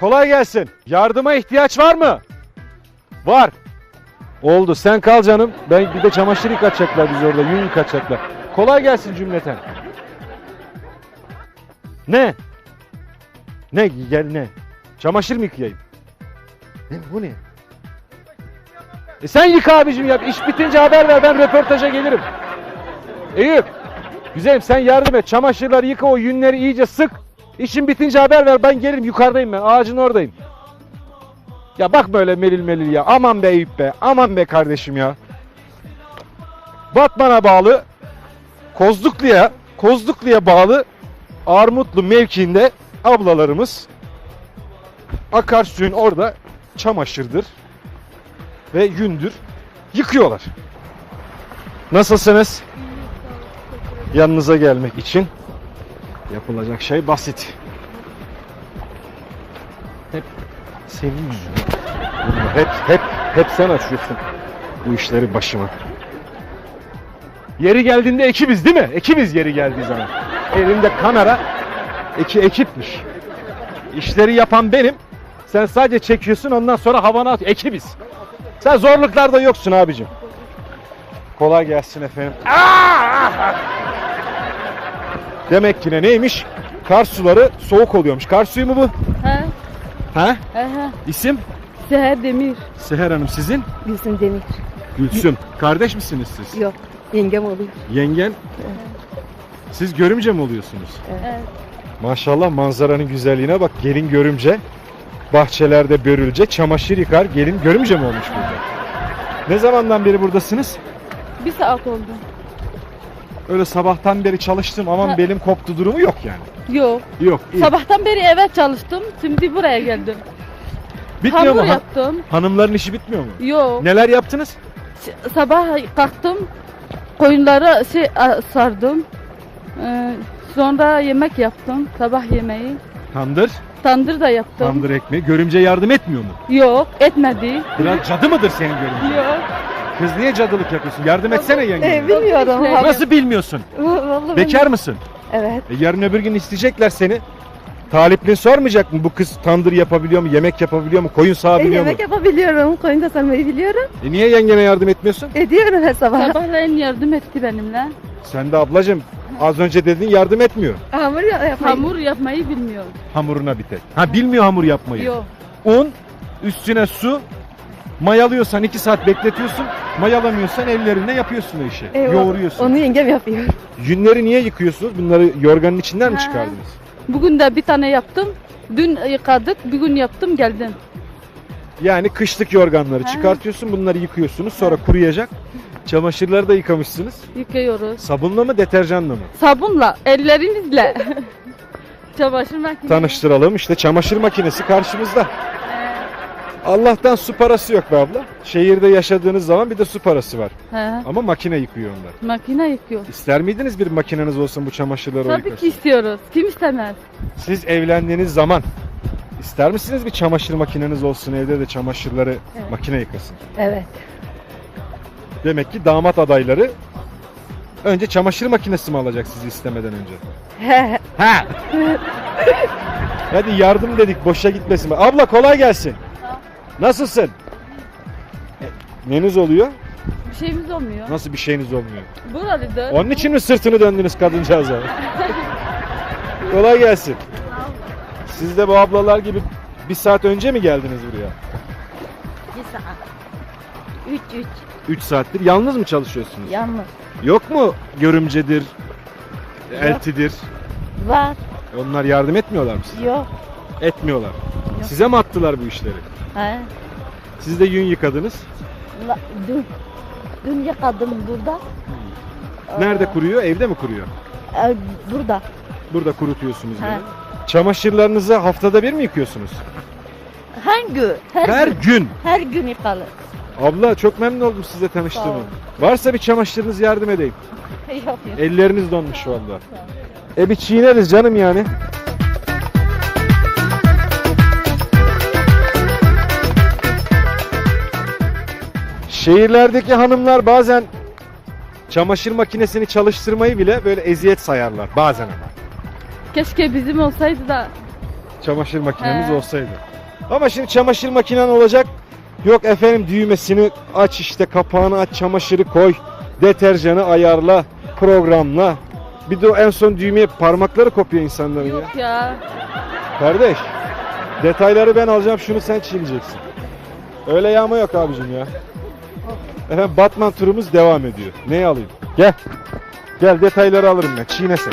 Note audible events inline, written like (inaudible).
kolay gelsin. Yardıma ihtiyaç var mı? Var. Oldu sen kal canım. Ben bir de çamaşır yıkatacaklar biz orada. Yün yıkatacaklar. Kolay gelsin cümleten. Ne? Ne gel ne? Çamaşır mı yıkayayım? Ne bu ne? E sen yıka abicim ya. İş bitince haber ver ben röportaja gelirim. Eyüp. Güzelim sen yardım et. Çamaşırları yıka o yünleri iyice sık. İşin bitince haber ver ben gelirim. Yukarıdayım ben. Ağacın oradayım. Ya bak böyle melil melil ya. Aman be Eyüp be. Aman be kardeşim ya. Batman'a bağlı Kozluklu'ya Kozluklu'ya bağlı Armutlu mevkiinde ablalarımız akarsuyun orada çamaşırdır ve yündür yıkıyorlar. Nasılsınız? Yanınıza gelmek için yapılacak şey basit. Hep senin yüzünden. Hep hep hep sen açıyorsun bu işleri başıma. Yeri geldiğinde ekibiz değil mi? Ekibiz yeri geldiği zaman. Elinde kamera eki ekipmiş. İşleri yapan benim. Sen sadece çekiyorsun ondan sonra havana at. Ekibiz. Sen zorluklarda yoksun abicim. Kolay gelsin efendim. Demek ki ne neymiş? Kar suları soğuk oluyormuş. Kar suyu mu bu? Ha, Ha? ha, ha. İsim? Seher Demir. Seher Hanım sizin? Gülsün Demir. Gülsüm. Kardeş misiniz siz? Yok, yengem oluyor. Yengen? Siz görümce mi oluyorsunuz? Evet. Maşallah manzaranın güzelliğine bak. Gelin görümce. Bahçelerde börülce. Çamaşır yıkar. Gelin görümce mi olmuş burada? Ne zamandan beri buradasınız? Bir saat oldu. Öyle sabahtan beri çalıştım aman Ha. belim koptu durumu yok yani. Yok. Yok. iyi. Sabahtan beri eve çalıştım. Şimdi buraya geldim. Bitmiyor Hamur mu? Yaptım. Hanımların işi bitmiyor mu? Yok. Neler yaptınız? Sabah kalktım. Koyunları şey sardım. Ee, sonra yemek yaptım. Sabah yemeği. Tandır. Tandır da yaptım. Tandır ekmeği. Görümce yardım etmiyor mu? Yok, etmedi. Biraz cadı mıdır senin görümce? Yok. Kız niye cadılık yapıyorsun? Yardım etsene yenge. E, bilmiyorum. İşte- Nasıl bilmiyorsun? Vallahi Bekar mısın? Evet. E, yarın öbür gün isteyecekler seni. Taliplin sormayacak mı bu kız tandır yapabiliyor mu, yemek yapabiliyor mu, koyun E, sağabiliyor mu? yemek yapabiliyorum. Koyun da sarmayı biliyorum. E niye yengene yardım etmiyorsun? Ediyorum her sabah. Sabahleyin yardım etti benimle. Sen de ablacığım az önce dedin yardım etmiyor. Hamur ya- yapmayı. Hamur yapmayı bilmiyor. Hamuruna bir tek. Ha bilmiyor hamur yapmayı. Yok. Un, üstüne su, mayalıyorsan 2 saat bekletiyorsun. Mayalamıyorsan ellerinle yapıyorsun o işi. Eyvah, Yoğuruyorsun. Onu yengem yapıyor. Yünleri niye yıkıyorsunuz? Bunları yorganın içinden mi Ha. çıkardınız? Bugün de bir tane yaptım. Dün yıkadık, bir gün yaptım geldim. Yani kışlık yorganları Ha. çıkartıyorsun, bunları yıkıyorsunuz. Sonra kuruyacak. Çamaşırları da yıkamışsınız. Yıkıyoruz. Sabunla mı, deterjanla mı? Sabunla, ellerinizle. (laughs) Çamaşır makinesi. Tanıştıralım. İşte çamaşır makinesi karşımızda. Allah'tan su parası yok be abla. Şehirde yaşadığınız zaman bir de su parası var. He, Ama makine yıkıyor onlar. makine yıkıyor. İster miydiniz bir makineniz olsun bu çamaşırları o Tabii ki yıkasın? istiyoruz. Kim istemez? Siz evlendiğiniz zaman ister misiniz bir çamaşır makineniz olsun evde de çamaşırları Evet. makine yıkasın? Evet. Demek ki damat adayları önce çamaşır makinesi mi alacak sizi istemeden önce? He, Ha. (laughs) Hadi yardım dedik boşa gitmesin. Abla kolay gelsin. Nasılsın? Neniz oluyor? Bir şeyimiz olmuyor. Nasıl bir şeyiniz olmuyor? Buralıdır. Onun için mi sırtını döndünüz kadıncağıza? (laughs) kolay gelsin. Siz de bu ablalar gibi bir saat önce mi geldiniz buraya? Bir saat. Üç üç. 3 saattir yalnız mı çalışıyorsunuz? Yalnız. Yok mu görümcedir, eltidir? Var. Onlar yardım etmiyorlar mı size? Yok. Etmiyorlar. Size mi attılar bu işleri? He. Siz de yün yıkadınız. La, dün. Dün yıkadım burada. Nerede kuruyor? Evde mi kuruyor? Ee, burada. Burada kurutuyorsunuz He. yani. Çamaşırlarınızı haftada bir mi yıkıyorsunuz? Her gün. Her, Her gün. gün. Her gün yıkalı. Abla çok memnun oldum sizle tanıştığıma. Varsa bir çamaşırınız yardım edeyim. (laughs) yok yok. Elleriniz donmuş valla. E bir çiğneriz canım yani. Şehirlerdeki hanımlar bazen çamaşır makinesini çalıştırmayı bile böyle eziyet sayarlar bazen ama. Keşke bizim olsaydı da Çamaşır makinemiz He. olsaydı. Ama şimdi çamaşır makinen olacak. Yok efendim düğmesini aç işte kapağını aç çamaşırı koy. Deterjanı ayarla programla. Bir de o en son düğmeye parmakları kopuyor insanların ya. Yok ya. Kardeş detayları ben alacağım şunu sen çiğneyeceksin. Öyle yağma yok abicim ya. Efendim Batman turumuz devam ediyor. Neyi alayım? Gel. Gel detayları alırım ben. Çiğne sen.